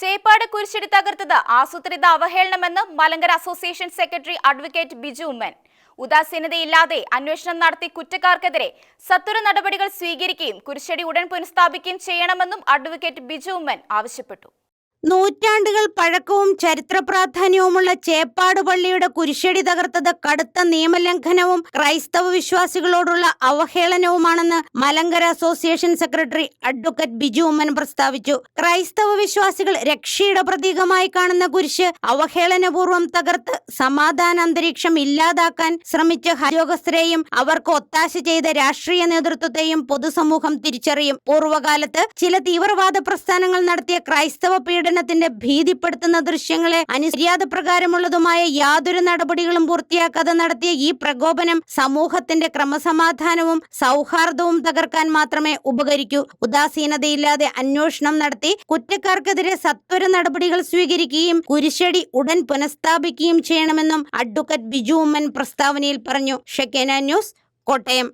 ചേപ്പാട് കുരിശടി തകർത്തത് ആസൂത്രിത അവഹേളനമെന്ന് Malankara association secretary advocate Biju Oommen. ഉദാസീനതയില്ലാതെ അന്വേഷണം നടത്തി കുറ്റക്കാർക്കെതിരെ സത്വര നടപടികൾ സ്വീകരിക്കുകയും കുരിശടി ഉടൻ പുനഃസ്ഥാപിക്കുകയും ചെയ്യണമെന്നും അഡ്വക്കേറ്റ് ബിജു ഉമ്മൻ ആവശ്യപ്പെട്ടു. നൂറ്റാണ്ടുകൾ പഴക്കവും ചരിത്ര പ്രാധാന്യവുമുള്ള ചേപ്പാട് പള്ളിയുടെ കുരിശടി തകർത്തത് കടുത്ത നിയമലംഘനവും ക്രൈസ്തവ വിശ്വാസികളോടുള്ള അവഹേളനവുമാണെന്ന് Malankara association secretary advocate Biju Oommen പ്രസ്താവിച്ചു. ക്രൈസ്തവ വിശ്വാസികൾ രക്ഷയുടെ പ്രതീകമായി കാണുന്ന കുരിശ് അവഹേളനപൂർവം തകർത്ത് സമാധാന അന്തരീക്ഷം ഇല്ലാതാക്കാൻ ശ്രമിച്ച ഉദ്യോഗസ്ഥരെയും അവർക്ക് ഒത്താശ ചെയ്ത രാഷ്ട്രീയ നേതൃത്വത്തെയും പൊതുസമൂഹം തിരിച്ചറിയും. പൂർവകാലത്ത് ചില തീവ്രവാദ പ്രസ്ഥാനങ്ങൾ നടത്തിയ ക്രൈസ്തവ പീഡനത്തിന്റെ ഭീതിപ്പെടുത്തുന്ന ദൃശ്യങ്ങളെ അനുമര്യാദ പ്രകാരമുള്ളതുമായ യാതൊരു നടപടികളും പൂർത്തിയാക്കാതെ നടത്തിയ ഈ പ്രകോപനം സമൂഹത്തിന്റെ ക്രമസമാധാനവും സൗഹാർദ്ദവും തകർക്കാൻ മാത്രമേ ഉപകരിക്കൂ. ഉദാസീനതയില്ലാതെ അന്വേഷണം നടത്തി കുറ്റക്കാർക്കെതിരെ സത്വര നടപടികൾ സ്വീകരിക്കുകയും കുരിശടി ഉടൻ പുനഃസ്ഥാപിക്കുകയും ചെയ്യണമെന്നും അഡ്വക്കേറ്റ് ബിജു ഉമ്മൻ പ്രസ്താവനയിൽ പറഞ്ഞു. Shekinah news Kottayam.